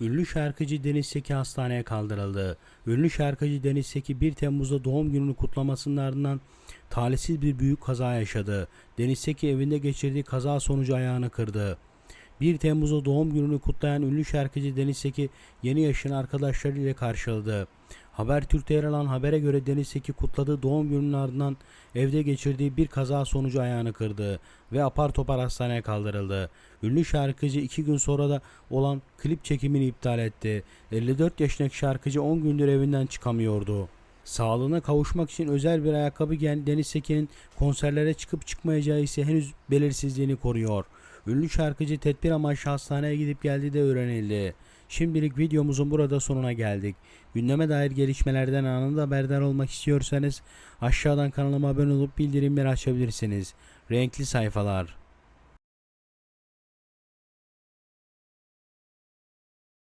Ünlü şarkıcı Deniz Seki hastaneye kaldırıldı. Ünlü şarkıcı Deniz Seki 1 Temmuz'da doğum gününü kutlamasının ardından talihsiz bir büyük kaza yaşadı. Deniz Seki evinde geçirdiği kaza sonucu ayağını kırdı. 1 Temmuz'da doğum gününü kutlayan ünlü şarkıcı Deniz Seki yeni yaşını arkadaşlarıyla karşıladı. Habertürk'te yer alan habere göre Deniz Seki kutladığı doğum gününün ardından evde geçirdiği bir kaza sonucu ayağını kırdı ve apar topar hastaneye kaldırıldı. Ünlü şarkıcı iki gün sonra da olan klip çekimini iptal etti. 54 yaşındaki şarkıcı 10 gündür evinden çıkamıyordu. Sağlığına kavuşmak için özel bir ayakkabı giyen Deniz Seki'nin konserlere çıkıp çıkmayacağı ise henüz belirsizliğini koruyor. Ünlü şarkıcı tedbir amaçlı hastaneye gidip geldiği de öğrenildi. Şimdilik videomuzun burada sonuna geldik. Gündeme dair gelişmelerden anında haberdar olmak istiyorsanız aşağıdan kanalıma abone olup bildirimleri açabilirsiniz. Renkli sayfalar.